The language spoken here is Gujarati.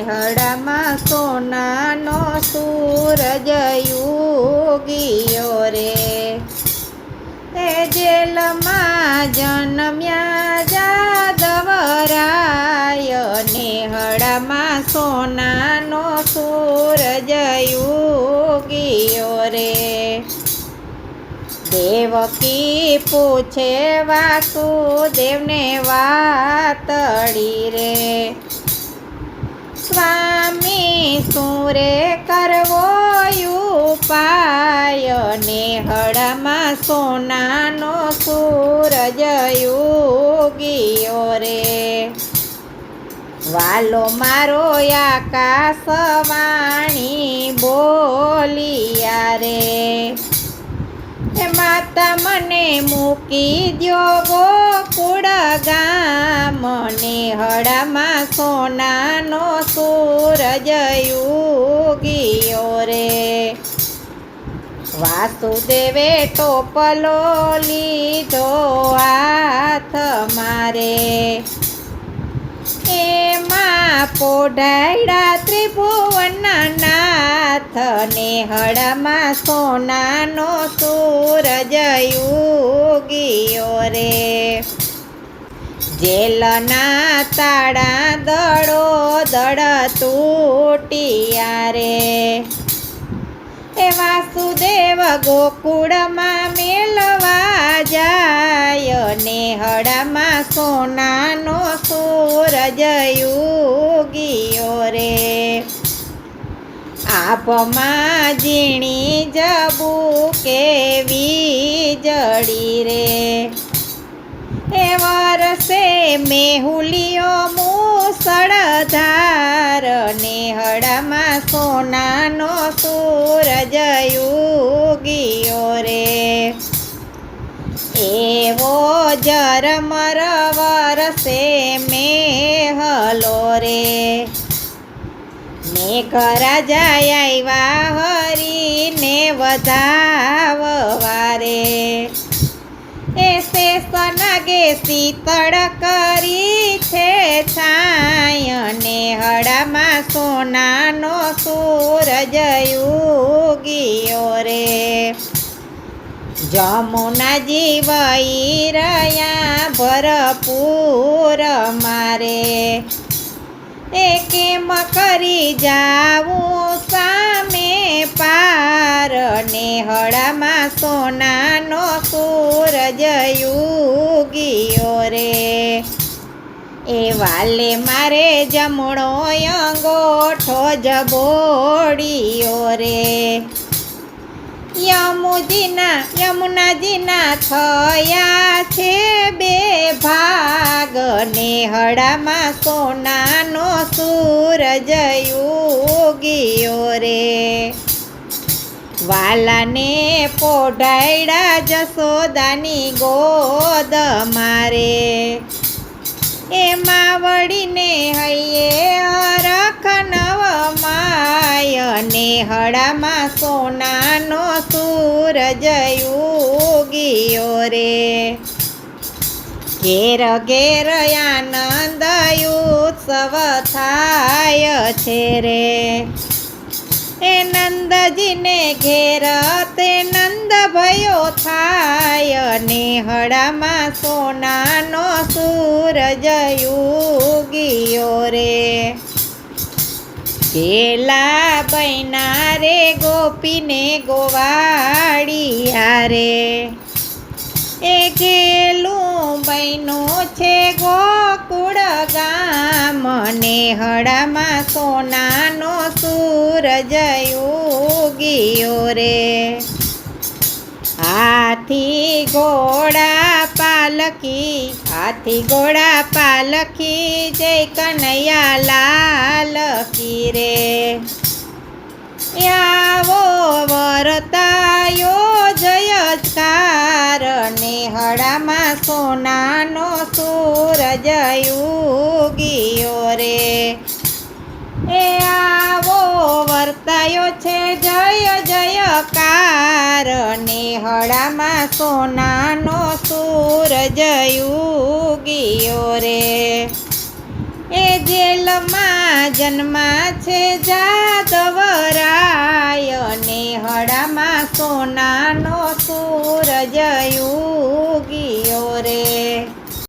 નેહડામાં સોનાનો સૂરજ યુગીયો રે. એ જેલમાં જન્મ્યા જાદવરાય નેહડામાં સોનાનો સૂરજ યુગીયો રે. દેવકી પૂછે વાસુદેવને વાતડી રે. સ્વામી સુરે કરવો ઉપાય. નેહળમાં સોનાનો સૂરજ યુગીયો રે. વાલો મારો આકાશવાણી બોલિયા રે. માતા મને મૂકી દ્યો ગોકુળ ગામ હળામાં સોનાનો સૂરજ યુગીયો રે. વાસુદેવે ટોપલો લીધો હાથ મારે. એમાં પોઢાયડા ત્રિભુવનના નાથ નેહળમાં સોનાનો સૂરજ યુગીયો રે. જેલના તાળા દડો દડ તૂટિયા રે. એ વાસુદેવ ગોકુળમાં મેલવા જાય ને હળમાં સૂરજ આપમાં ઝીણી જબુ કેવી જડી રે. એ વરસે મેહુલિયો ને હડામાં સોનાનો સૂરજ યુગીયો રે. એવો જરમર વરસે મેઘરાજા આવ્યા હરીને વધાવવા રે એ શેષનાગે શીતળ કરી છે છાયને હડામાં સોનાનો સૂરજ યુગીયો રે. જમુનાજી જીવઈ રહ્યા ભરપૂર મારે. એ કેમ કરી જાવું સામે પાર ને હળામાં સોનાનો સૂરજ યુગીયો રે. એ વાલે મારે જમણો અંગોઠો જબોડીયો રે. યમુજીના યમુનાજીના થયા છે બે ભાગ ને હડામાં સોનાનો સૂરજ વાલાને પોઢાયડા જસોદાની ગોદ મારે. એમાં વળીને હૈયે અરખ નવ માય નેહળામાં સોનાનો સૂરજ યુગીયો રે. ઘેર ઘેર આનંદ ઉત્સવ થાય છે રે. એ નંદજીને ઘેર તે નંદ ભયો થાય. નેહળામાં સોનાનો સૂરજ યુગીયો રે. કેલા બૈના રે, ગોપીને ગોવાડિયા રે. એ ઘેલું બૈનું છે ગોકુળ ગામ નેહળામાં સોનાનો સૂરજ યુગીયો રે. હાથી ઘોડા પાલકી હાથી ઘોડા પાલકી જય કનૈયા લાલ કી રે. આવો વરતાયો જયકાર નેહળામાં સોનાનો સૂરજ યુગીયો રે. એ આવો વર્તાયો છે જય જય જયકાર નેહળામાં સોનાનો સૂરજ યુગીયો રે. એ જેલમાં જન્મા છે જાદવરાય ને હડામાં સોનાનો સૂરજ